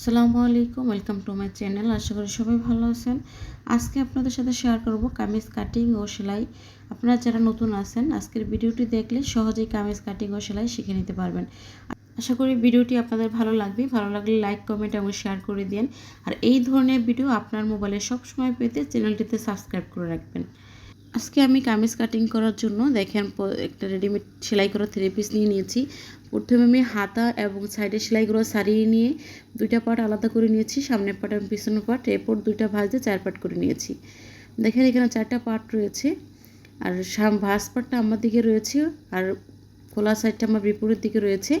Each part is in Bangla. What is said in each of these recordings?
আসসালামু আলাইকুম ওয়েলকাম টু মাই চ্যানেল আশা করি সবাই ভালো আছেন। আজকে আপনাদের সাথে শেয়ার করব কামিজ কাটিং ও সেলাই। আপনারা যারা নতুন আছেন, আজকের ভিডিওটি দেখলে সহজেই কামিজ কাটিং ও সেলাই শিখে নিতে পারবেন। আশা করি ভিডিওটি আপনাদের ভালো লাগবে। ভালো লাগলে লাইক কমেন্ট এবং শেয়ার করে দিন। আর এই ধরনের ভিডিও আপনার মোবাইলে সবসময় পেতে চ্যানেলটিতে সাবস্ক্রাইব করে রাখবেন। আজকে আমি কামিজ কাটিং করার জন্য দেখেন একটা রেডিমেড সেলাই করা থ্রি পিস নিয়ে নিয়েছি। প্রথমে আমি হাতা এবং সাইডে সেলাই সেলাইগুলো সারিয়ে নিয়ে দুইটা পার্ট আলাদা করে নিয়েছি, সামনের পার্ট এবং পিছনের পার্ট এরপর দুইটা ভাঁজ দিয়ে চার পার্ট করে নিয়েছি। দেখেন এখানে চারটা পার্ট রয়েছে, আর সাম, ভাঁজ পার্টটা আমার দিকে রয়েছে, আর খোলা সাইডটা আমার বিপরীত দিকে রয়েছে।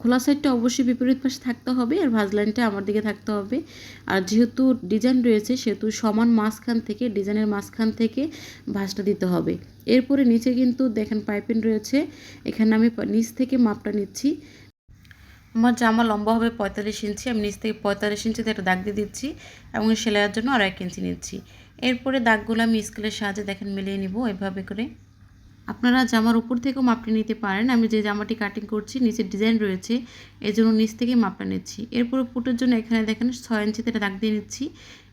খোলা সাইডটা অবশ্যই বিপরীত পাশে থাকতে হবে আর ভাঁজ লাইনটা আমার দিকে থাকতে হবে। আর যেহেতু ডিজাইন রয়েছে, সেহেতু সমান মাঝখান থেকে ডিজাইনের মাঝখান থেকে ভাঁজটা দিতে হবে। এরপরে নিচে কিন্তু দেখেন পাইপিং রয়েছে। এখানে আমি নিচ থেকে মাপটা নিচ্ছি। আমার জামা লম্বা হবে পঁয়তাল্লিশ ইঞ্চি, আমি নিচ থেকে পঁয়তাল্লিশ ইঞ্চিতে একটা দাগ দিয়ে দিচ্ছি এবং সেলাইয়ের জন্য আর এক ইঞ্চি নিচ্ছি। এরপরে দাগগুলো আমি স্কেলের সাহায্যে দেখেন মিলিয়ে নিব, এভাবে করে। আপনারা জামার উপর থেকেও মাপটা নিতে পারেন। আমি যে জামাটি কাটিং করছি নিচে ডিজাইন রয়েছে এই জন্য নিচ থেকে মাপটা নিচ্ছি। এরপরে পুটের জন্য এখানে দেখেন ছয় ইঞ্চিতে একটা দাগ দিয়ে নিচ্ছি।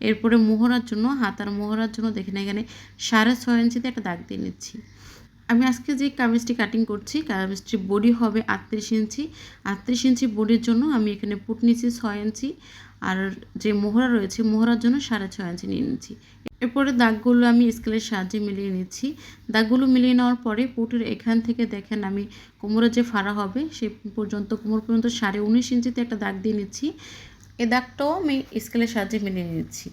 এরপরে মোহরার জন্য হাতার মোহরার জন্য দেখেন এখানে সাড়ে ছয় ইঞ্চিতে একটা দাগ দিয়ে নিচ্ছি। আমি আজকে যে কামিজটি কাটিং করছি, কামিজটির বডি হবে আটত্রিশ ইঞ্চি। আটত্রিশ ইঞ্চি বডির জন্য আমি এখানে পুট নিচ্ছি ছয় ইঞ্চি। আর যে মোহরা রয়েছে, মোহরার জন্য সাড়ে ছয় ইঞ্চি নিয়ে নিচ্ছি। এরপরে দাগগুলো আমি স্কেলের সাহায্যে মিলিয়ে নিচ্ছি। দাগগুলো মিলিয়ে নেওয়ার পরে পুটের এখান থেকে দেখেন আমি কোমরের যে ফাড়া হবে, সে পর্যন্ত কোমর পর্যন্ত সাড়ে উনিশ ইঞ্চিতে একটা দাগ দিয়ে নিচ্ছি। এ দাগটাও আমি স্কেলের সাহায্যে মিলিয়ে নিচ্ছি।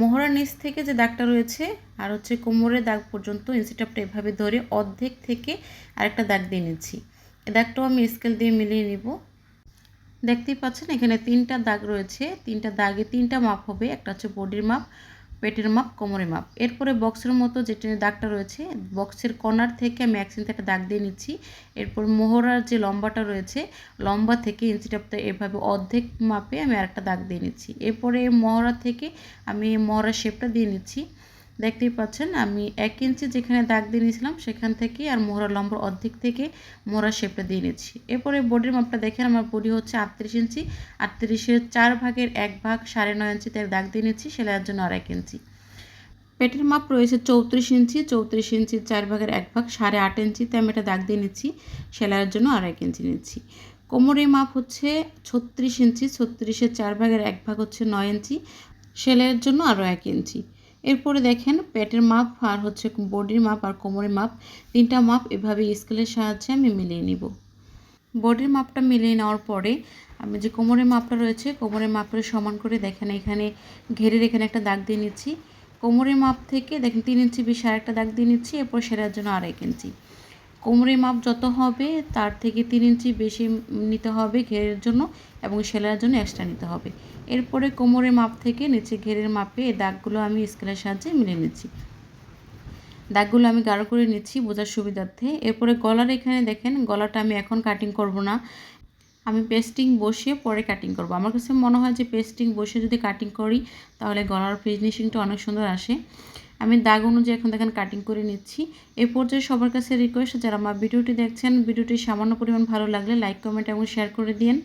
মোহরার নিচ থেকে যে দাগটা রয়েছে, আর হচ্ছে কোমরের দাগ পর্যন্ত ইঞ্চিটাপটা এভাবে ধরে অর্ধেক থেকে আরেকটা দাগ দিয়ে নিচ্ছি। এ দাগটাও আমি স্কেল দিয়ে মিলিয়ে নিব। দেখতেই পাচ্ছেন, এখানে তিনটা দাগ রয়েছে। তিনটা দাগে তিনটা মাপ হবে। একটা হচ্ছে বডির মাপ, পেটের মাপ, কোমরের মাপ। এরপরে বক্সের মতো যেটা দাগটা রয়েছে, বক্সের কর্নার থেকে আমি এক একটা দাগ দিয়ে নিচ্ছি। এরপর মোহরার যে লম্বাটা রয়েছে, লম্বা থেকে ইঞ্চিটাপটা এভাবে অর্ধেক মাপে আমি আরেকটা দাগ দিয়ে নিচ্ছি। এরপরে মহড়া থেকে আমি মহড়ার শেপটা দিয়ে নিচ্ছি। দেখতেই পাচ্ছেন, আমি এক ইঞ্চি যেখানে দাগ দিয়ে নিয়েছিলাম, সেখান থেকে আর মোহরা লম্বার অর্ধেক থেকে মোহরা শেপটা দিয়ে নিচ্ছি এরপরে বডির মাপটা দেখেন, আমার বডি হচ্ছে আটত্রিশ ইঞ্চি, আটত্রিশের চার ভাগের এক ভাগ সাড়ে নয় ইঞ্চিতে দাগ দিয়ে নিচ্ছি সেলাইয়ের জন্য আর এক ইঞ্চি। পেটের মাপ রয়েছে চৌত্রিশ ইঞ্চি, চৌত্রিশ ইঞ্চির চার ভাগের এক ভাগ সাড়ে আট ইঞ্চিতে আমি এটা দাগ দিয়ে নিচ্ছি সেলাইয়ের জন্য আর এক ইঞ্চি নিচ্ছি কোমরের মাপ হচ্ছে ছত্রিশ ইঞ্চি, ছত্রিশের চার ভাগের এক ভাগ হচ্ছে নয় ইঞ্চি, সেলাইয়ের জন্য আরও এক ইঞ্চি। এরপরে দেখেন পেটের মাপ আর হচ্ছে বডির মাপ আর কোমরের মাপ। তিনটা মাপ এভাবে স্কেলের সাহায্যে আমি মিলিয়ে নিব। বডির মাপটা মিলিয়ে নেওয়ার পরে আমি যে কোমরের মাপটা রয়েছে, কোমরের মাপের সমান করে দেখেন এখানে ঘেরের এখানে একটা দাগ দিয়ে নিচ্ছি। কোমরের মাপ থেকে দেখেন তিন ইঞ্চি বেশি আরেকটা দাগ দিয়ে নিচ্ছি, এরপর সেরার জন্য আড়াই ইঞ্চি। কোমরের মাপ যত হবে, তার থেকে তিন ইঞ্চি বেশি নিতে হবে ঘেরের জন্য এবং সেলাইয়ের জন্য এক্সট্রা নিতে হবে। এরপরে কোমরের মাপ থেকে নিচে ঘেরের মাপে এই দাগগুলো আমি স্কেলের সাহায্যে মিলে নিচ্ছি। দাগগুলো আমি গাঢ় করে নিচ্ছি বোঝার সুবিধার্থে। এরপরে গলার এখানে দেখেন, গলাটা আমি এখন কাটিং করব না। আমি পেস্টিং বসিয়ে পরে কাটিং করব। আমার কাছে মনে হয় যে পেস্টিং বসে যদি কাটিং করি, তাহলে গলার ফিনিশিংটা অনেক সুন্দর আসে। আমি দাগ অনুযায়ী এখন দেখেন কাটিং করে নিচ্ছি। এ পর্যায়ে সবার কাছে রিকোয়েস্ট যারা আমার ভিডিওটি দেখছেন, ভিডিওটি সামান্য পরিমাণ ভালো লাগলে লাইক কমেন্ট এবং শেয়ার করে দিন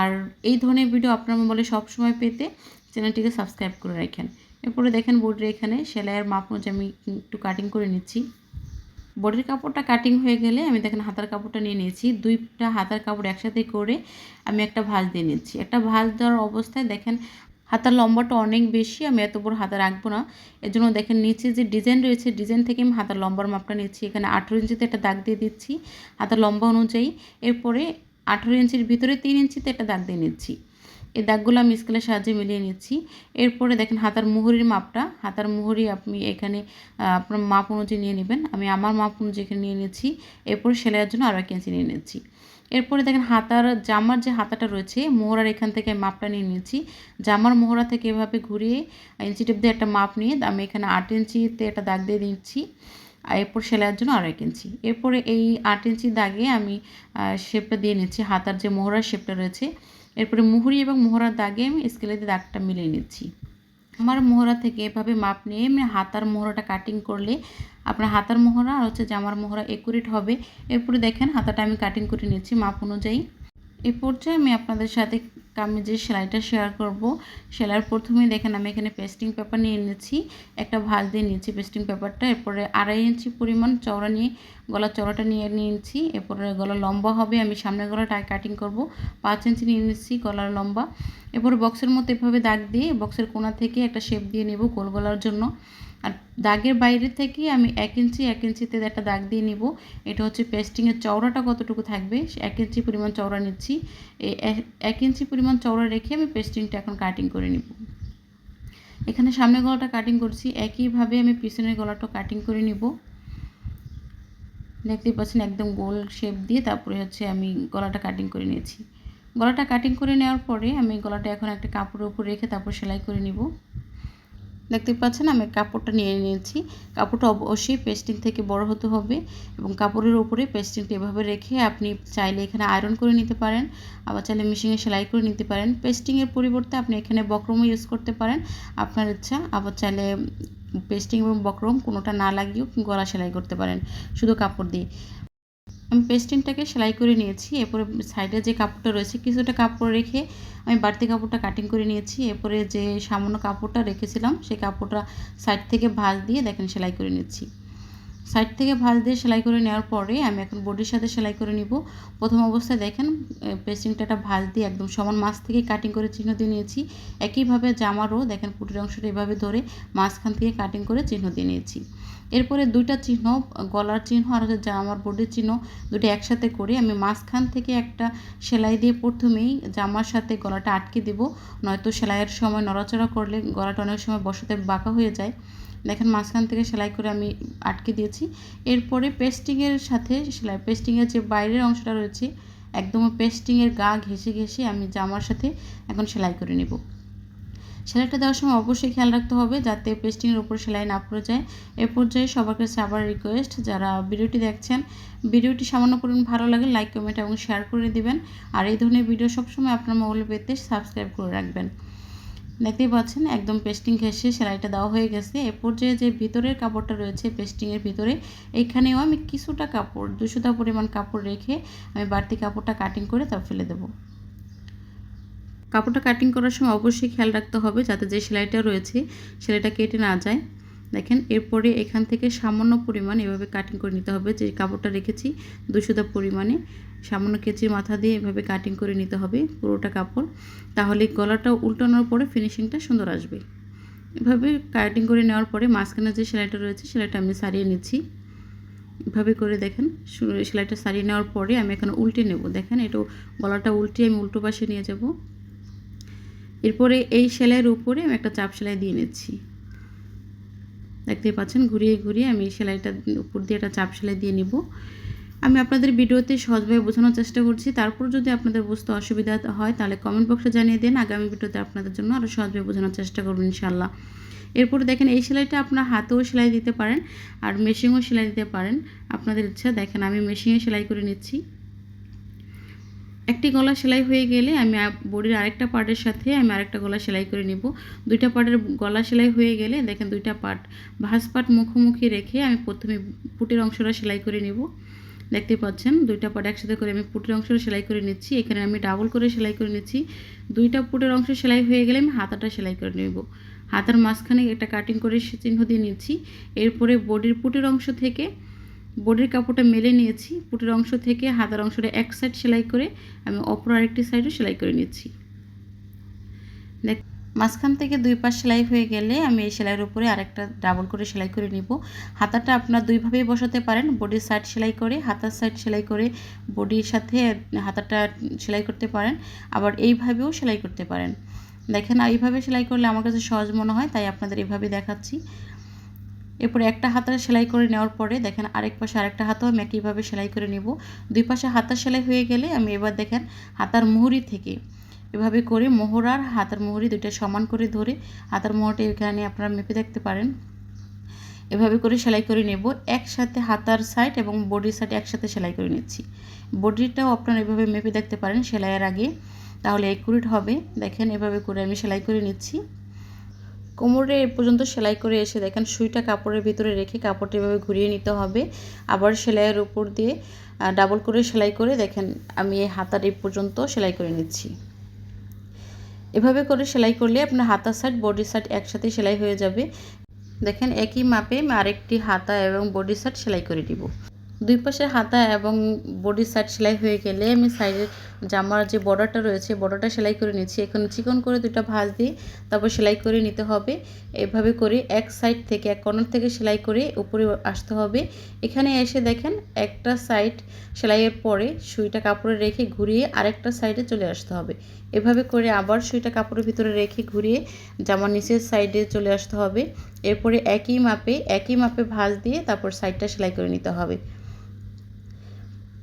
আর এই ধরনের ভিডিও আপনার মোবাইলে সবসময় পেতে চ্যানেলটিকে সাবস্ক্রাইব করে রাখেন। এরপরে দেখেন বোর্ডের এখানে সেলাইয়ের মাপ অনুযায়ী আমি একটু কাটিং করে নিচ্ছি। বডির কাপড়টা কাটিং হয়ে গেলে আমি দেখেন হাতার কাপড়টা নিয়ে নিয়েছি। দুইটা হাতার কাপড় একসাথে করে আমি একটা ভাঁজ দিয়ে নিচ্ছি। একটা ভাঁজ দেওয়ার অবস্থায় দেখেন হাতার লম্বাটা অনেক বেশি, আমি এত বড় হাতা রাখব না। এর জন্য দেখেন নিচে যে ডিজাইন রয়েছে, ডিজাইন থেকে আমি হাতার লম্বার মাপটা নিচ্ছি। এখানে আঠেরো ইঞ্চিতে একটা দাগ দিয়ে দিচ্ছি হাতার লম্বা অনুযায়ী। এরপরে আঠেরো ইঞ্চির ভিতরে তিন ইঞ্চিতে একটা দাগ দিয়ে নিচ্ছি। এই দাগগুলো আমি স্কেলের সাহায্যে মিলিয়ে নিচ্ছি। এরপরে দেখেন হাতার মুহুরির মাপটা। হাতার মুহুরি আপনি এখানে আপনার মাপ অনুযায়ী নিয়ে নেবেন। আমি আমার মাপ অনুযায়ী এখানে নিয়ে নিচ্ছি। এরপরে সেলাইয়ের জন্য আরও এক ইঞ্চি নিয়ে নিচ্ছি। এরপরে দেখেন হাতার, জামার যে হাতাটা রয়েছে, মোহরার এখান থেকে মাপটা নিয়ে নিয়েছি। জামার মোহরা থেকে এভাবে ঘুরিয়ে ইঞ্চি টেপ দিয়ে একটা মাপ নিয়ে আমি এখানে আট ইঞ্চিতে একটা দাগ দিয়ে দিচ্ছি। আর এরপর সেলাইয়ের জন্য এক ইঞ্চি এরপরে এই আট ইঞ্চি দাগে আমি শেপটা দিয়ে নিচ্ছি, হাতার যে মোহরার শেপটা রয়েছে। এরপরে মুহুরি এবং মোহরার দাগে আমি স্কেলে দাগটা মিলিয়ে নিচ্ছি। আমার মোহরা থেকে এভাবে মাপ নিয়ে আমি হাতার মোহরাটা কাটিং করলে আপনার হাতার মোহরা আর হচ্ছে জামার মোহরা একুরেট হবে। এরপরে দেখেন হাতাটা আমি কাটিং করে নিচ্ছি মাপ অনুযায়ী। এই পর্যায়ে আমি আপনাদের সাথে কামিজের সেলাইটা শেয়ার করব, সেলাইয়ের প্রথমেই দেখেন আমি এখানে পেস্টিং পেপার নিয়ে নিয়েছি একটা ভাঁজ দিয়ে নিয়েছি পেস্টিং পেপারটা এরপরে আড়াই ইঞ্চি পরিমাণ চওড়া নিয়ে গলার চওড়াটা নিয়ে নিয়েছি, এরপরে গলা লম্বা হবে, আমি সামনের গলাটা কাটিং করব, পাঁচ ইঞ্চি নিয়ে নিচ্ছি গলার লম্বা, এরপরে বক্সের মতো এভাবে দাগ দিয়ে বক্সের কোনা থেকে একটা শেপ দিয়ে নেব গোল গলার জন্য। আর দাগের বাইরে থেকে আমি এক ইঞ্চি, এক ইঞ্চিতে একটা দাগ দিয়ে নিব। এটা হচ্ছে পেস্টিংয়ের চওড়াটা কতটুকু থাকবে? এক ইঞ্চি পরিমাণ চওড়া নিচ্ছি। এই এক ইঞ্চি পরিমাণ চওড়া রেখে আমি পেস্টিংটা এখন কাটিং করে নিব। এখানে সামনের গলাটা কাটিং করছি। একইভাবে আমি পিছনের গলাটা কাটিং করে নিব। দেখতেই পাচ্ছেন একদম গোল শেপ দিয়ে তারপরে হচ্ছে আমি গলাটা কাটিং করে নিয়েছি। গলাটা কাটিং করে নেওয়ার পরে আমি গলাটা এখন একটা কাপড়ের উপর রেখে তারপর সেলাই করে নিব। দেখতে পাচ্ছেন, আমি কাপড়টা নিয়ে নিয়েছি। কাপড়টা অবশ্যই পেস্টিং থেকে বড় হতে হবে এবং কাপড়ের উপরে পেস্টিংটা এভাবে রেখে আপনি চাইলে এখানে আয়রন করে নিতে পারেন, আবার চাইলে মেশিনে সেলাই করে নিতে পারেন। পেস্টিংয়ের পরিবর্তে আপনি এখানে বক্রমও ইউজ করতে পারেন, আপনার ইচ্ছা। আবার চাইলে পেস্টিং এবং বক্রম কোনোটা না লাগিয়েও গলা সেলাই করতে পারেন, শুধু কাপড় দিয়ে। আমি পেস্টিংটাকে সেলাই করে নিয়েছি। এরপরে সাইডে যে কাপড়টা রয়েছে, কিছুটা কাপড় রেখে আমি বাড়তি কাপড়টা কাটিং করে নিয়েছি। এরপরে যে সামান্য কাপড়টা রেখেছিলাম, সেই কাপড়টা সাইড থেকে ভাঁজ দিয়ে দেখেন সেলাই করে নিচ্ছি। সাইড থেকে ভাঁজ দিয়ে সেলাই করে নেওয়ার পরে আমি এখন বডির সাথে সেলাই করে নিব। প্রথম অবস্থায় দেখেন পেস্টিংটা ভাঁজ দিয়ে একদম সমান মাছ থেকে কাটিং করে চিহ্ন দিয়ে নিয়েছি। একইভাবে জামারও দেখেন পুটির অংশটা এভাবে ধরে মাঝখান থেকে কাটিং করে চিহ্ন দিয়ে নিয়েছি। এরপরে দুইটা চিহ্ন, গলার চিহ্ন আর হচ্ছে জামার বডির চিহ্ন দুটো একসাথে করে আমি মাঝখান থেকে একটা সেলাই দিয়ে প্রথমেই জামার সাথে গলাটা আটকে দেব। নয়তো সেলাইয়ের সময় নড়াচড়া করলে গলাটা অনেক সময় বসাতে বাঁকা হয়ে যায়। দেখেন মাঝখান থেকে সেলাই করে আমি আটকে দিয়েছি। এরপরে পেস্টিংয়ের সাথে সেলাই পেস্টিংয়ের যে বাইরের অংশটা রয়েছে, একদম পেস্টিংয়ের গা ঘেসে ঘেসে আমি জামার সাথে এখন সেলাই করে নেব। সেলাইটা দেওয়ার সময় অবশ্যই খেয়াল রাখতে হবে যাতে পেস্টিংয়ের উপর সেলাই না পড়ে যায়। এ পর্যায়ে সবার কাছে আবার রিকোয়েস্ট যারা ভিডিওটি দেখছেন, ভিডিওটি সামান্য পরিমাণ ভালো লাগে লাইক কমেন্ট এবং শেয়ার করে দিবেন। আর এই ধরনের ভিডিও সবসময় আপনার মোবাইলে পেতে সাবস্ক্রাইব করে রাখবেন। দেখতেই পাচ্ছেন, একদম পেস্টিং ঘেসে সেলাইটা দেওয়া হয়ে গেছে। এ পর্যায়ে যে ভিতরের কাপড়টা রয়েছে পেস্টিংয়ের ভিতরে এইখানেও আমি কিছুটা কাপড়, দুশোটা পরিমাণ কাপড় রেখে আমি বাড়তি কাপড়টা কাটিং করে তা ফেলে দেবো। কাপড়টা কাটিং করার সময় অবশ্যই খেয়াল রাখতে হবে যাতে যে সেলাইটা রয়েছে সেলাইটা কেটে না যায়। দেখেন, এরপরে এখান থেকে সামান্য পরিমাণ এভাবে কাটিং করে নিতে হবে। যে কাপড়টা রেখেছি দুশোটা পরিমাণে সামান্য কেচির মাথা দিয়ে এভাবে কাটিং করে নিতে হবে পুরোটা কাপড়। তাহলে গলাটা উল্টানোর পরে ফিনিশিংটা সুন্দর আসবে। এভাবে কাটিং করে নেওয়ার পরে মাঝখানে যে সেলাইটা রয়েছে সেলাইটা আমি সারিয়ে নিচ্ছি। এভাবে করে দেখেন সেলাইটা সারিয়ে নেওয়ার পরে আমি এখানে উল্টে নেব। দেখেন, এটা গলাটা উল্টে আমি উল্টো পাশে নিয়ে যাব। এরপরে এই সেলাইয়ের উপরে আমি একটা চাপ সেলাই দিয়ে নিচ্ছি। দেখতেই পাচ্ছেন, ঘুরিয়ে ঘুরিয়ে আমি এই সেলাইটা উপর দিয়ে একটা চাপ সেলাই দিয়ে নিব। আমি আপনাদের ভিডিওতে সহজভাবে বোঝানোর চেষ্টা করছি। তারপর যদি আপনাদের বুঝতে অসুবিধা হয়, তাহলে কমেন্ট বক্সে জানিয়ে দেন। আগামী ভিডিওতে আপনাদের জন্য আরও সহজভাবে বোঝানোর চেষ্টা করবেন ইনশাল্লাহ এরপরে দেখেন, এই সেলাইটা আপনার হাতেও সেলাই দিতে পারেন আর মেশিনও সেলাই দিতে পারেন। আপনাদের ইচ্ছা, দেখেন আমি মেশিনে সেলাই করে নিচ্ছি। একটি গলা সেলাই হয়ে গেলে আমি বডির আরেকটা পার্টের সাথে আমি আরেকটা গলা সেলাই করে নিব। দুইটা পার্টের গলা সেলাই হয়ে গেলে দেখেন দুইটা পার্ট, ভাঁজ পার্ট মুখোমুখি রেখে আমি প্রথমে পুটের অংশটা সেলাই করে নিব। দেখতে পাচ্ছেন, দুইটা পার্ট একসাথে করে আমি পুটের অংশটা সেলাই করে নিচ্ছি। এখানে আমি ডাবল করে সেলাই করে নিচ্ছি। দুইটা পুটের অংশ সেলাই হয়ে গেলে আমি হাতাটা সেলাই করে নেব। হাতার মাঝখানে একটা কাটিং করে চিহ্ন দিয়ে নিচ্ছি। এরপরে বডির পুটের অংশ থেকে বডির কাপড়টা মেলে নিয়েছি, পুটের অংশ থেকে হাতার অংশটা এক সাইড সেলাই করে আমি অপর আরেকটি সাইডও সেলাই করে নিচ্ছি। দেখ, মাঝখান থেকে দুই পাশ সেলাই হয়ে গেলে আমি এই সেলাইয়ের উপরে আরেকটা ডাবল করে সেলাই করে নিব। হাতাটা আপনার দুইভাবেই বসাতে পারেন বডির সাইড সেলাই করে, হাতার সাইড সেলাই করে বডির সাথে হাতাটা সেলাই করতে পারেন, আবার এইভাবেও সেলাই করতে পারেন। দেখেন, এইভাবে সেলাই করলে আমার কাছে সহজ মনে হয়, তাই আপনাদের এইভাবে দেখাচ্ছি। এরপরে একটা হাতার সেলাই করে নেওয়ার পরে দেখেন আরেক পাশে আরেকটা হাতও আমি একইভাবে সেলাই করে নেব। দুই পাশে হাতার সেলাই হয়ে গেলে আমি এবার দেখেন হাতার মুহুরি থেকে এভাবে করে মোহর আর হাতার মুহুরি দুইটা সমান করে ধরে হাতার মোহরটা এখানে আপনারা মেপে দেখতে পারেন। এভাবে করে সেলাই করে নেব। একসাথে হাতার সাইড এবং বডির সাইড একসাথে সেলাই করে নিচ্ছি। বডিটাও আপনারা এভাবে মেপে দেখতে পারেন সেলাইয়ের আগে। তাহলে একুরেট হবে। দেখেন এভাবে করে আমি সেলাই করে নিচ্ছি। কোমরে এ পর্যন্ত সেলাই করে এসে দেখেন সুইটা কাপড়ের ভিতরে রেখে কাপড়টা এভাবে ঘুরিয়ে নিতে হবে। আবার সেলাইয়ের উপর দিয়ে ডাবল করে সেলাই করে দেখেন আমি এই হাতার এই পর্যন্ত সেলাই করে নিচ্ছি। এভাবে করে সেলাই করলে আপনার হাতা সাইড বডি সাইড একসাথে সেলাই হয়ে যাবে। দেখেন একই মাপে আমি আরেকটি হাতা এবং বডি সাইড সেলাই করে দিব। দুই পাশের হাতা এবং বডি সাইড সেলাই হয়ে গেলে আমি সাইডের জামার যে বর্ডারটা রয়েছে বর্ডারটা সেলাই করে নিচ্ছি। এখন চিকন করে দুটা ভাঁজ দিয়ে তারপর সেলাই করে নিতে হবে। এভাবে করে এক সাইড থেকে এক কর্নার থেকে সেলাই করে উপরে আসতে হবে। এখানে এসে দেখেন একটা সাইড সেলাইয়ের পরে সুইটা কাপড়ে রেখে ঘুরিয়ে আরেকটা সাইডে চলে আসতে হবে। এভাবে করে আবার সুইটা কাপড়ের ভিতরে রেখে ঘুরিয়ে জামার নিচের সাইডে চলে আসতে হবে। এরপরে একই মাপে একই মাপে ভাঁজ দিয়ে তারপর সাইডটা সেলাই করে নিতে হবে।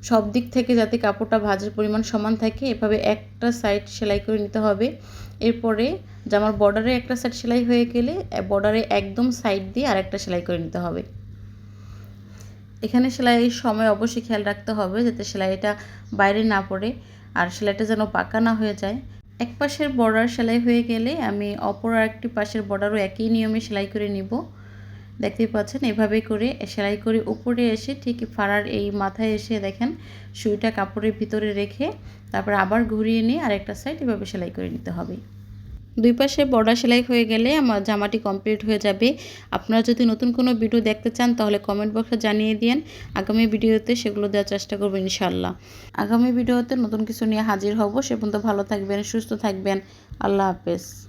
সব দিক থেকে যাতে কাপড়টা ভাঁজের পরিমাণ সমান থাকে, এভাবে একটা সাইড সেলাই করে নিতে হবে। এরপরে জামার বর্ডারে একটা সাইড সেলাই হয়ে গেলে বর্ডারে একদম সাইড দিয়ে আরেকটা সেলাই করে নিতে হবে। এখানে সেলাইয়ের সময় অবশ্যই খেয়াল রাখতে হবে যাতে সেলাইটা বাইরে না পড়ে আর সেলাইটা যেন পাকা না হয়ে যায়। এক পাশের বর্ডার সেলাই হয়ে গেলে আমি অপর আরেকটি পাশের বর্ডারও একই নিয়মে সেলাই করে নিব। দেখতেই পাচ্ছেন এভাবে করে, সেলাই করে উপরে এসে ঠিক ফাড়ার এই মাথায় এসে দেখেন, সুইটা কাপড়ের ভিতরে রেখে তারপর আবার ঘুরিয়ে নিয়ে আরেকটা সাইড এভাবে সেলাই করে নিতে হবে। দুই পাশে বর্ডার সেলাই হয়ে গেলে আমার জামাটি কমপ্লিট হয়ে যাবে। আপনারা যদি নতুন কোনো ভিডিও দেখতে চান, তাহলে কমেন্ট বক্সে জানিয়ে দিন আগামী ভিডিওতে সেগুলো দেওয়ার চেষ্টা করব ইনশাল্লাহ আগামী ভিডিওতে নতুন কিছু নিয়ে হাজির হব। সে পর্যন্ত ভালো থাকবেন, সুস্থ থাকবেন। আল্লাহ হাফেজ।